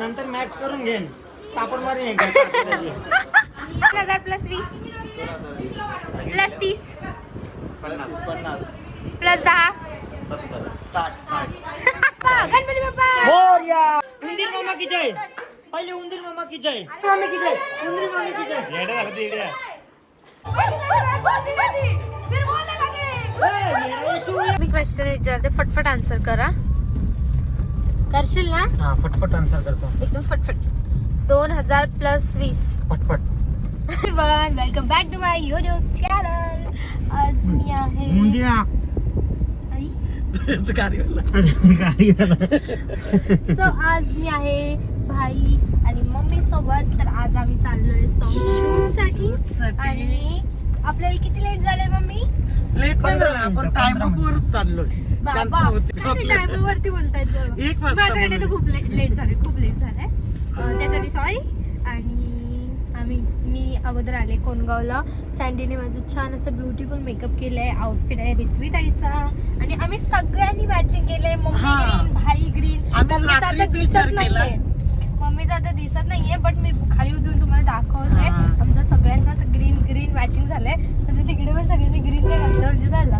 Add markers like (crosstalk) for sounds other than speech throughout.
नंतर मॅच करून घेईन. सापड मारून तीन हजार प्लस वीस. प्लस तीस. पन्नास पन्नास प्लस दहा गणपती बाप्पा मोरया उंदीर मामा की जय. पहिले उंदीर मामा की जय. मामी की जय. उंदीर मामी की जय. मी क्वेश्चन विचारते. फटफट आन्सर करा. करशील ना? हा फटफट आन्सर करतो. एकदम फटफट. दोन हजार प्लस वीस. फटफट. Welcome back to my YouTube channel आज मी आहे मुंदिया. सो आज मी आहे भाई आणि मम्मी सोबत. तर आज आम्ही चाललोय शूटसाठी आणि आपल्याला किती लेट झालंय मम्मी? लेट नाही झालं आपण टाइमवरच चाललोय बाबा त्यांचं होते. टायमावरती बोलतायत एक वाजता माझ्याकडे तर म्हणून. खूप लेट झाले खूप लेट झालंय अं, त्यासाठी सॉरी आणि आम्ही मी अगोदर आले कोणगावला सँडीने माझं छान असं ब्युटिफुल मेकअप केलंय आउटफिट आहे रित्वी ताईचा आणि आम्ही सगळ्यांनी मॅचिंग केलंय मम्मी हा. ग्रीन भाई ग्रीन मम्मीचा आता रात्रीच दिसत केला. नाहीये मम्मीचा आता दिसत नाहीये बट मी खाली उतरून तुम्हाला दाखवते हा. आमचं सगळ्यांचं मॅचिंग झालंय. तर ते तिकडे पण सगळ्यांनी ग्रीन नाही घातलं म्हणजे झालं.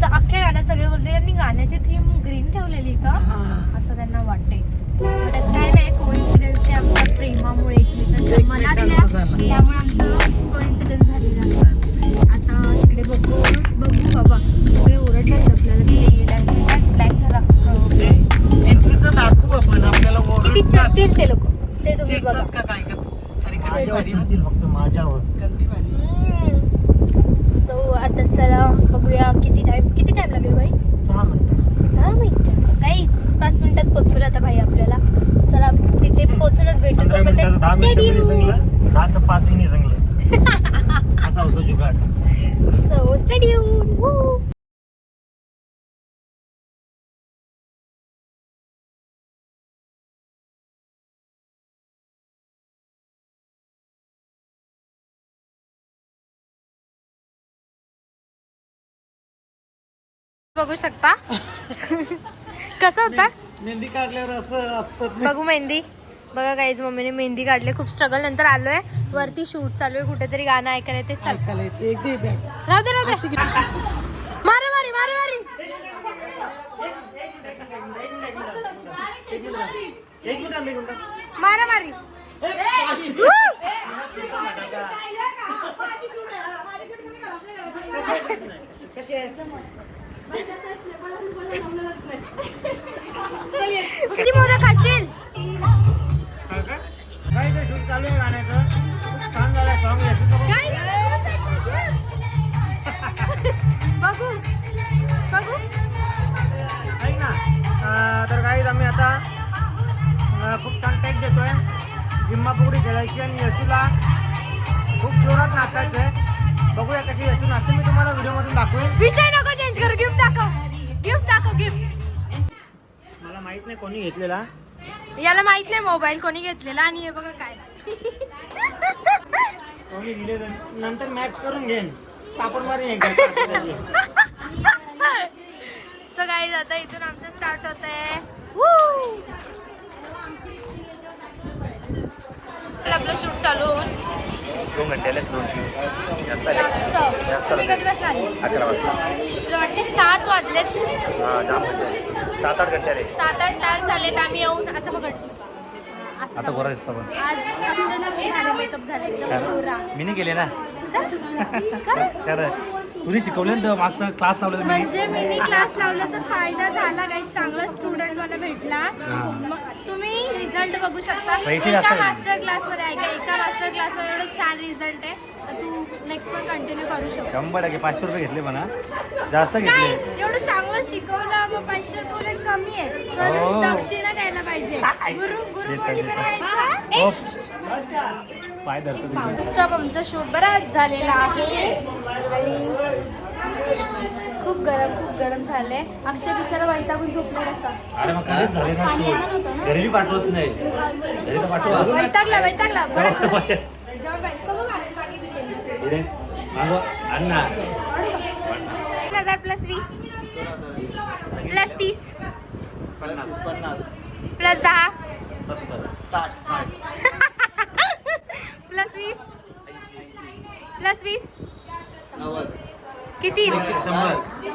तर अख्ख्या गाण्यात सगळे बोलते त्यांनी गाण्याची थीम ग्रीन ठेवलेली का. असं त्यांना वाटते काय नाही आमच्या प्रेमामुळे मनातल्या. त्यामुळे आमचं कोइन्सिडन्स झालेलं आहे. आता इकडे बघू बघू बाबा. सगळे ओरडतात आपल्याला की ब्लॅक झाला? ते एंट्रीचं दाखवू आपण आपल्याला किती ओरडतात. चिडतील ते लोक? ते तुम्ही बघा. करतात? काय? माझ्यावर. आता चला बघूया किती टाइम किती टाइम लागेल बाई दहा मिनिटं. दहा मिनिटं? काहीच. पाच मिनिटात पोचवेल आता भाई आपल्याला. चला तिथे पोचूनच भेटू. पंधरा मिनिटाचं दहा मिनिटं तोपर्यंत नाही संगलं (laughs) असा होतो जुगाड. सो स्टेडियम बघू शकता. कसं होता? मेहंदी काढल्यावर असं असतं. बघू मेहंदी. बघा काहीच मम्मीने मेहंदी काढली. खूप स्ट्रगल नंतर आलोय. वरती शूट चालू आहे. कुठेतरी गाणं ऐकायला येते. एक दे बॅग. राहू दे राहू दे. मारा मारी मारा मारी. एक मिनिट. मारा मारी. कशी आहेस? किती मोदक खाशील. काय ते चालू आहे गाण्याचं? खूप छान झालं सॉंग काय? बघू. बघू. ऐक ना. अं, तर काही आम्ही आता अं, खूप छान टॅक देतोय. जिम्मा फुगडी खेळायची आणि यशूला खूप जोरात नाचायचं आहे बघूया कशी यशू नाचते. मी तुम्हाला व्हिडिओमधून दाखवेन. विषय नको. माहीत नाही कोणी घेतलेला. याला माहीत नाही मोबाईल कोणी घेतलेला आणि हे बघा काय. कोणी दिले तर नंतर मॅच करून घेईन. सापड मारून एकदा. सो गाईज आता इथून आमचं स्टार्ट होत आहे आपलं शूट चालू होऊन. दोन घंट्याला दोन तीन. जास्त आले? अकरा वाजता. वाटते सात वाजलेत? हा जाम. सात आठ घंटे आले. सात आठ तास झालेत आम्ही येऊन. असं बघ. आता बरं दिसतं पण आज अक्षय झालं मेकअप झालं एकदम गोरा मी नाही गेले ना? खरं? खरं. तुला शिकवलं क्लास लावलं मी. म्हणजे मिनी क्लास लावल्याचा फायदा झाला काही चांगला स्टुडंट मला भेटला. मग तुम्ही रिझल्ट बघू शकता. पैसे एका मास्टर क्लासमध्ये आहे का एका मास्टर क्लासमध्ये एवढं छान रिझल्ट आहे. तर तू नेक्स्ट पण कंटिन्यू करू शकतो. शंभर टक्के पाचशे रुपये घेतले म्हणा. जास्त घेतले. एवढं चांगलं शिकवलं मग पाचशे रुपये कमी आहे. हो. दक्षिणा द्यायला पाहिजे. गुरु गुरु देतो, कोणी देतो. करायचं? हो. पाय धरतो स्टॉप आमचा शूट बराच झालेला आहे. आणि खूप गरम खूप गरम झालंय. अक्षय बिचारा वैतागून झोपलाय कसा अरे मग झाले ना. घरी पाठवत नाही. घरी तर पाठवा. वैतागला वैतागला. झालं. (laughs) जेवण पाहिजे मागे अण्णा. तीन हजार प्लस वीस. प्लस तीस. पन्नास. प्लस दहा. साठ. प्लस वीस? प्लस वीस? किती? दोन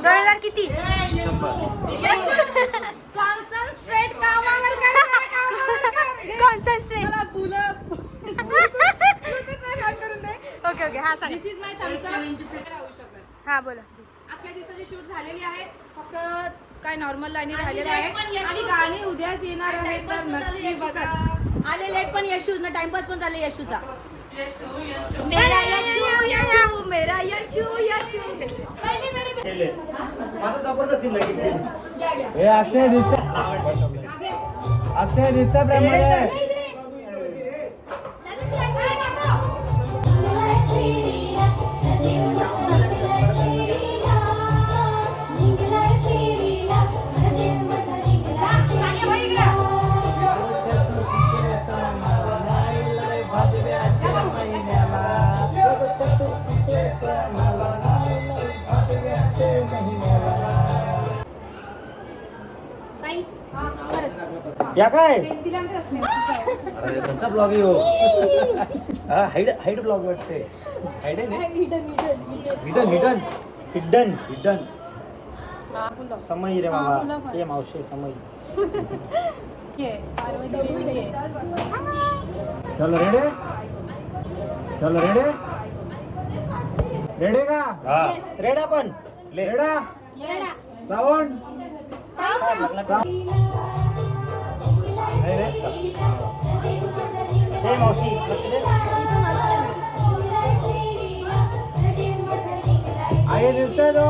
हजार किती? कॉन्सन्ट्रेट कामावर कर कॉन्सन्ट्रेट ओके ओके हा सांग. This is my thumbs up राहू शकत हा बोला. अख्ख्या दिवसाची शूट झालेली आहे. फक्त काय नॉर्मल लाईनी राहिलेल्या आहे. आणि गाणी उद्याच येणार आहे तर नक्की बघा. आले लेट पण यशू ना टाइमपास पण झाले यशूचा. मेरा यशू यशू मेरा यशू यशू. पहिली मेरी माझं जबरदस्त. हे अक्षय दिसत अक्षय दिसत प्रेममध्ये या काय? अरे कोणता ब्लॉग आहे हो. हा हाईड हाईड ब्लॉग वाटते. हाईड आहे हिडन हिडन हिड्डन हिडन समय रे बाबा ये मावशे समय पार्वती देवी आहे. चल रेडे. चल रेडे. रेडे का? हा. रेडा पण. रेडा. साऊंड हे मावशी आई दिसतोय तो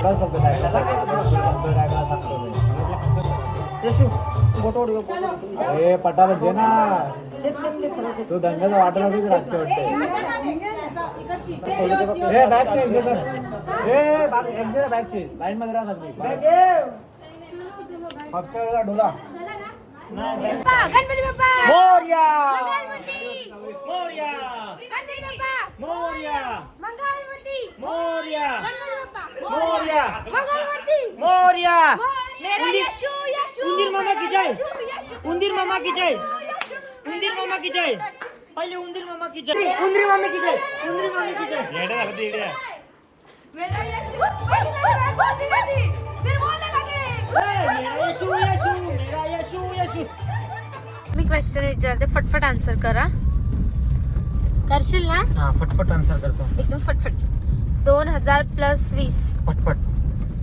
बस फक्त काय फक्त काय काय सांगतो येशू बोटोड घेऊ, बोटोड घेऊ. हे पटापट जे ना तेच, तेच, तेच, सरळ तेच. तू दंगाचा वाटत होती रातच्या वाटते हे बॅक शीट घे तर. हे बॅक शीट लाईन मध्ये राहा सगळी बॅग ये. फक्त एवढा डोला। नाही, बॅग. बाप्पा, गणपती बाप्पा मोरया। मंगलमूर्ती। मोरया। गणपती बाप्पा मोरया। मंगलमूर्ती। मोरया। गणपती बाप्पा मोरया। मंगलमूर्ती। मोरया। मेरा उंदीर- यशू यशू। उंदीर मामा की जय। यशू, यशू. उंदीर मामा की जय। उंदीर मामा की जय। पहिले उंदीर मामा की जय। उंदीर मामा की जय। उंदीर मामा की जय। मेरा यशू मेरी मेरी बात बोलती रहती फिर बोलने लगे। ए, मेरा येशू येशू मेरा येशू येशू। मी क्वेश्चन विचारते फटफट आन्सर करा. करशील ना? हा फटफट आन्सर करतो. एकदम फटफट. दोन हजार प्लस वीस. फटफट.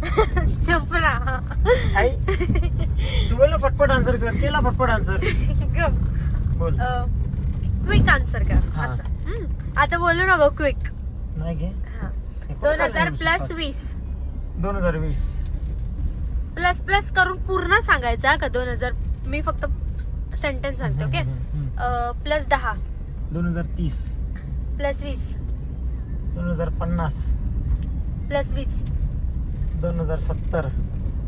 (laughs) चुप ना आई तू बोल ना फटफट आन्सर कर. केला फटफट आन्सर बोल. क्विक आन्सर कर हा. असं. हम्म. आता बोलू नको क्विक नाही घे दोन हजार प्लस वीस. दोन हजार वीस. प्लस प्लस करून पूर्ण सांगायचं हा का? दोन हजार मी फक्त सेंटेन्स सांगते ओके प्लस दहा. दोन हजार तीस. प्लस वीस. दोन हजार पन्नास. प्लस वीस. दोन हजार सत्तर.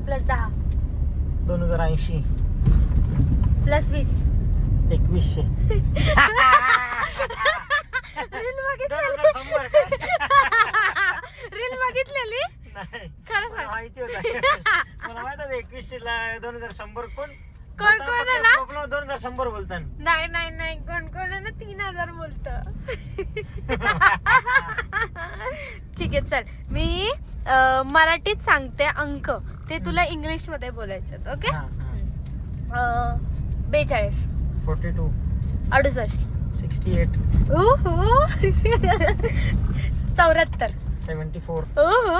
प्लस दहा. दोन हजार ऐंशी. प्लस वीस. एकवीसशे. रील शंभर काय? रील बघितलेली? नाही. खरं मला सांग. माहिती होतं. मला माहीत होतं एकवीसशे ला दोन हजार शंभर कोण? कोण कोण आहे ना? दोन हजार शंभर बोलताना नाही नाही नाही. कोण कोण आहे ना? तीन हजार बोलत. ठीक आहे चल. मी अं, मराठीत सांगते अंक. ते तुला इंग्लिशमध्ये बोलायचे ओके? बेचाळीस. फोर्टी टू अडुसष्ट. सिक्स्टी एट ओहो. चौऱ्याहत्तर. सेवन्टी फोर ओहो.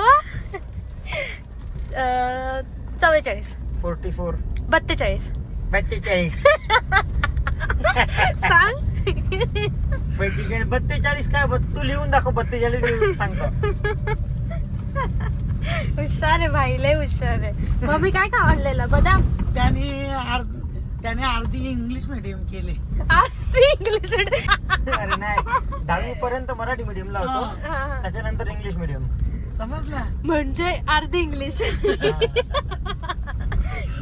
अं, चव्वेचाळीस. Forty four बत्तेचाळीस. बेट्टेचाळीस सांग. बेट्टेचाळीस बत्तेचाळीस काय बत- तू लिहून दाखव बत्तेचाळीस मी सांगतो हुशार आहे भाई लय हुशार आहे. मम्मी काय का आणलेलं? बदाम. त्याने अर्ध त्याने अर्धी इंग्लिश मीडियम केले. आज इंग्लिश अरे नाही दहावी पर्यंत मराठी मीडियमला होतो. त्याच्यानंतर इंग्लिश मीडियम समजला? म्हणजे अर्धी इंग्लिश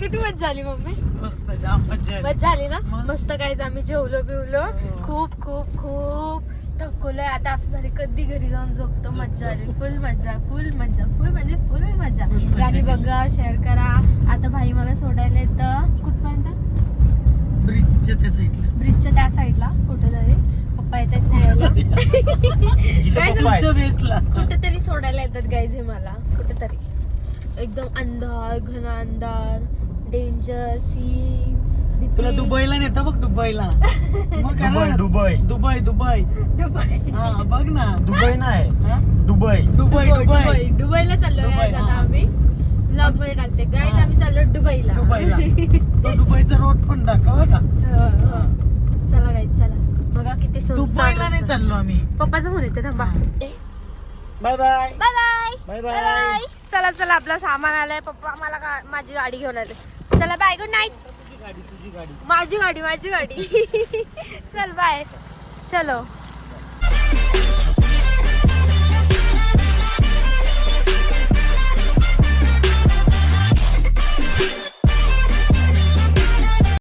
किती मजा आली मम्मी? मस्त जाम मजा आली. मजा आली ना? मग? मस्त काहीच आम्ही जेवलो बिवलो. हो. खूप खूप खूप थकलोय. आता असं झालं कधी घरी जाऊन झोपतो मज्जा आली. फुल मज्जा फुल मज्जा फुल म्हणजे फुल मज्जा. Full मज्जा गाणी केली. बघा शेअर करा आता भाई मला सोडायला येतं कुठपर्यंत ब्रिजच्या त्या साईडला ब्रिजच्या त्या साईडला कुठं तरी पप्पा येतात न्यायला. वेस्टला कुठेतरी सोडायला येतात गाईज हे मला. कुठेतरी. एकदम अंधार घन अंधार डेंजर सी तुला दुबईला नेतो बघ दुबईला. (laughs) मग दुबई खरंच. दुबई. Dubai Dubai. दुबई. हा बघ ना. दुबई नाही. हा? दुबई. Dubai Dubai Dubai. दुबईला चाललो दुबई, guys आता हा. आम्ही. ब्लॉगमध्ये टाकते. गाईज हा. आम्ही चाललो दुबईला. दुबईला. (laughs) तो दुबईचा रोड पण दाखव का हो, हो. चला गाईज चला. बघा किती दुबईला नाही चाललो आम्ही. पप्पाचा फोन येतो थांबा. Bye bye bye bye bye bye चला चला आपलं सामान आलंय. पप्पा मला माझी गाडी घेऊन आले. चला बाय गुड नाईट माझी गाडी माझी गाडी. (laughs) चल बाय चलो.